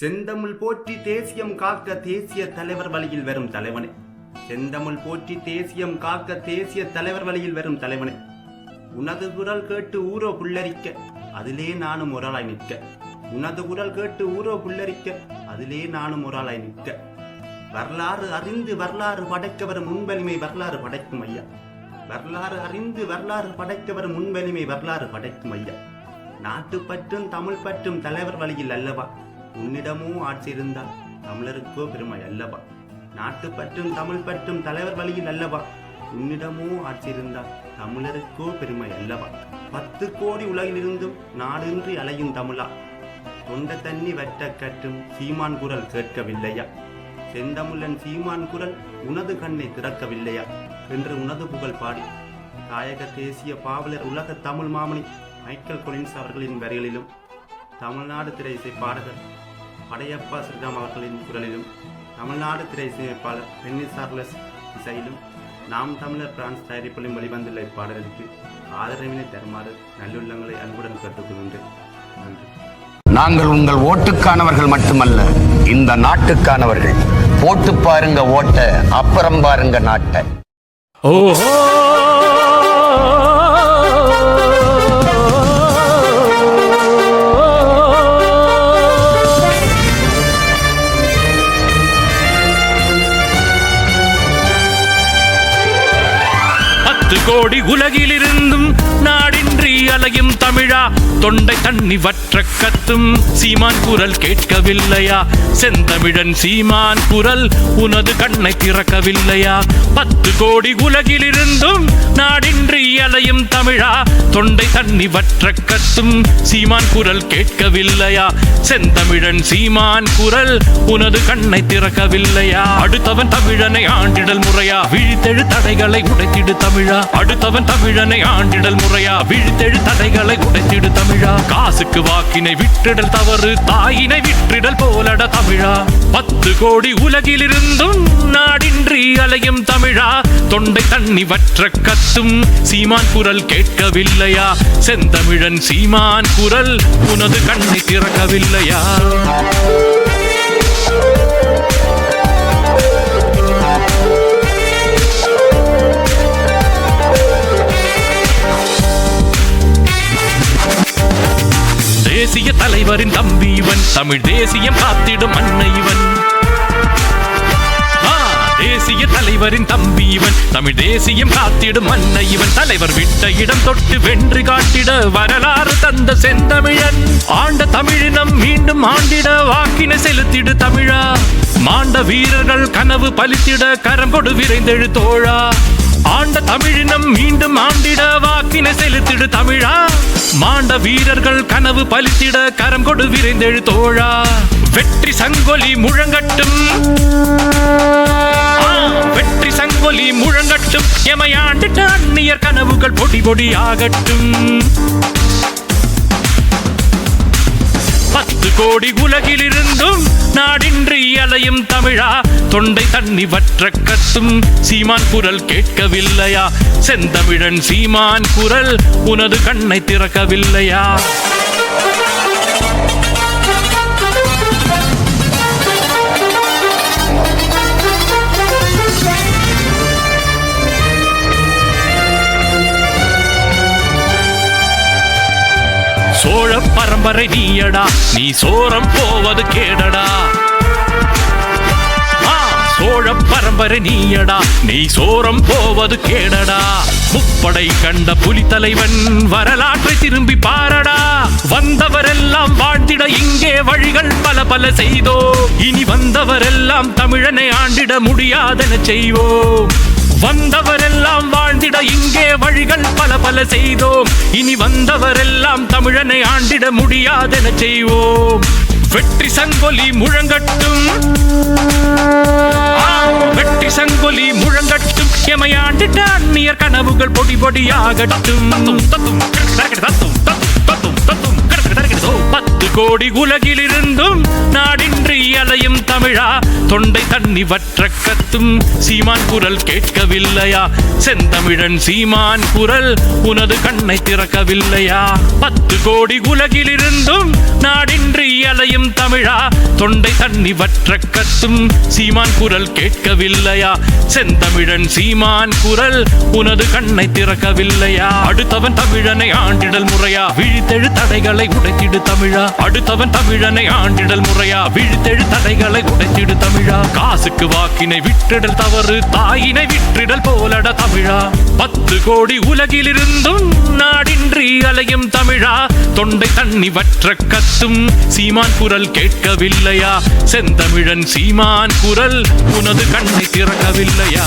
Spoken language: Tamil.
செந்தமிழ் போற்றி தேசியம் காக்க தேசிய தலைவர் வழியில் வரும் தலைவனே. செந்தமிழ் போற்றி தேசியம் காக்க தேசிய தலைவர் வழியில் வரும் தலைவனே. உனது குரல் கேட்டு ஊரோ புல்லரிக்க அதிலே நானும் ஒரு நிற்க. உனது குரல் கேட்டு ஊரோ புல்லரிக்க அதிலே நானும் ஒரு நிற்க. வரலாறு அறிந்து வரலாறு படைக்க வரும் முன்வலிமை வரலாறு படைக்கும் ஐயா. வரலாறு அறிந்து வரலாறு படைக்க வரும் முன்வலிமை வரலாறு படைக்கும் ஐயா. நாட்டு பற்றும் தமிழ் பற்றும் தலைவர் வழியில் அல்லவா? உன்னிடமும் ஆட்சி இருந்தால் தமிழருக்கோ பெருமை அல்லவா? நாட்டு பற்றும் தமிழ் பற்றும் தலைவர் வழியில் அல்லவா? உன்னிடமோ ஆட்சி இருந்தால் தமிழருக்கோ பெருமை அல்லவா? பத்து கோடி உலகிலிருந்தும் நாடின்றி அலையும் தமிழா? தொண்ட தண்ணி வற்ற கற்றும் சீமான் குரல் கேட்கவில்லையா? செந்தமிழன் சீமான் குரல் உனது கண்ணை திறக்கவில்லையா? என்று உனது புகழ் பாடி. தாயக தேசிய பாவலர் உலக தமிழ் மாமணி மைக்கேல் கொலின்ஸ் அவர்களின் வரிகளிலும் தமிழ்நாடு திரை இசை பாடகர் படையப்பா ஸ்ரீராம் அவர்களின் குரலிலும் தமிழ்நாடு திரை இசையமைப்பாளர் பென்னி சார்லஸ் இசையிலும் நாம் தமிழர் பிரான்ஸ் தயாரிப்பிலும் வெளிவந்துள்ள இப்பாடலுக்கு ஆதரவினை தருமாறு நல்லுள்ளங்களை அன்புடன் கேட்டுக்கொள்கின்றேன். நன்றி. நாங்கள் உங்கள் ஓட்டுக்கானவர்கள் மட்டுமல்ல இந்த நாட்டுக்கானவர்கள். போட்டு பாருங்க ஓட்ட அப்புறம் பாருங்க நாட்டை. ஓஹோ! பத்து கோடி உலகிலிருந்தும் நாடின் அலையும் தமிழா? தொண்டை தண்ணி வற்ற கத்தும். சீமான் குரல் கேட்கவில்லையா? செந்தமிழன் சீமான் குரல் உனது கண்ணை திறக்கவில்லையா? பத்து கோடி உலகிலிருந்தும் நாடின்றி அலையும் தமிழா? தொண்டை தண்ணி வற்ற கத்தும். சீமான் குரல் கேட்கவில்லையா? செந்தமிழன் சீமான் குரல் உனது கண்ணை திறக்கவில்லையா? அடுத்தவன் தமிழனை ஆண்டிடல் முறையா? விழித்தெழு தடைகளை உடைத்திடு தமிழா. அடுத்தவன் தமிழனை ஆண்டிடல் முறையா? விழித்தெழு தடைகளை உடைத்திடு தமிழா. காசுக்கு வாக்கினை விற்றிடல் தவறு தாயினை விற்றிடல் போலட தமிழா. பத்து கோடி உலகிலிருந்தும் நாடின்றி அலையும் தமிழா. தொண்டை தண்ணி வற்ற கத்தும் சீமான் குரல் கேட்கவில்லையா? செந்தமிழன் சீமான் குரல் உனது கண்ணை திறக்கவில்லையா? தேசிய தலைவரின் தம்பி இவன். தமிழ் தேசியம் காத்திடும் அன்னை இவன். தேசிய தலைவரின் தம்பி இவன். தமிழ் தேசியம் காத்திடும் அன்னை இவன். தலைவர் விட்ட இடம் தொட்டு வென்று காட்டிட வரலாறு தந்த செந்தமிழன். ஆண்ட தமிழினம் மீண்டும் ஆண்டிட வாக்கினை செலுத்திடு தமிழா. மாண்ட வீரர்கள் கனவு பலித்திட கரம் கொடு விரைந்தெழு தோழா. ஆண்ட தமிழினம் மீண்டும் ஆண்டிட வாக்கினை செலுத்திடு தமிழா. மாண்ட வீரர்கள் கனவு பலித்திட கரம் கொடு விரைந்தெழு தோழா. வெற்றி சங்கொலி முழங்கட்டும். வெற்றி சங்கொலி முழங்கட்டும். எமையாண்டிட்ட அந்நியர் கனவுகள் பொடி பொடி ஆகட்டும். பத்து கோடி உலகிலிருந்தும் நாடின்றி அலையும் தமிழா? தொண்டை தண்ணி வற்ற கத்தும் சீமான் குரல் கேட்கவில்லையா? செந்தமிழன் சீமான் குரல் உனது கண்ணை திறக்கவில்லையா? பரம்பரை நீயடா. நீ சோரம் போவது கேடடா. சோழ பரம்பரை நீயடா. நீ சோரம் போவது கேடடா. முப்படை கண்ட புலி தலைவன் வரலாற்றை திரும்பி பாரடா. வந்தவரெல்லாம் வாழ்ந்திட இங்கே வழிகள் பல பல செய்தோ. இனி வந்தவரெல்லாம் தமிழனை ஆண்டிட முடியாதென செய்வோம் வந்தவரெல்லாம் வாழ்ந்திட இங்கே வழிகள் பல பல செய்தோம். இனி வந்தவரெல்லாம் தமிழனை ஆண்டிட முடியாதென செய்வோம். வெற்றி சங்கொலி முழங்கட்டும். வெற்றி சங்கொலி முழங்கட்டும். எமையாண்டிட்ட அந்நியர் கனவுகள் பொடி பொடியாகட்டும். தத்தும், தத்தும், தத்தும், கோடி உலகிலிருந்தும் நாடின்றி அலையும் தமிழா. தொண்டை தண்ணி வற்ற கத்தும் சீமான் குரல் கேட்கவில்லையா? செந்தமிழன் சீமான் குரல் உனது கண்ணை திறக்கவில்லையா? பத்து கோடி உலகிலிருந்தும் நாடின்றி அலையும் தமிழா. தொண்டை தண்ணி வற்ற கத்தும் சீமான் குரல் கேட்கவில்லையா? செந்தமிழன் சீமான் குரல் உனது கண்ணை திறக்கவில்லையா? அடுத்தவன் தமிழனை ஆண்டிடல் முறையா? விழித்தெழு தடைகளை உடைத்திடு தமிழா. அடுத்தவன் தமிழனை ஆண்டிடல் முறையா? விழித்தெழு தடைகளை உடைத்திடு தமிழா. காசுக்கு வாக்கினை விற்றிடல் தவறு தாயினை விற்றிடல் போலட தமிழா. பத்து கோடி உலகிலிருந்தும் நாடின்றி அலையும் தமிழா. தொண்டை தண்ணி வற்ற கத்தும் சீமான் குரல் கேட்கவில்லையா? செந்தமிழன் சீமான் குரல் உனது கண்ணை திறக்கவில்லையா?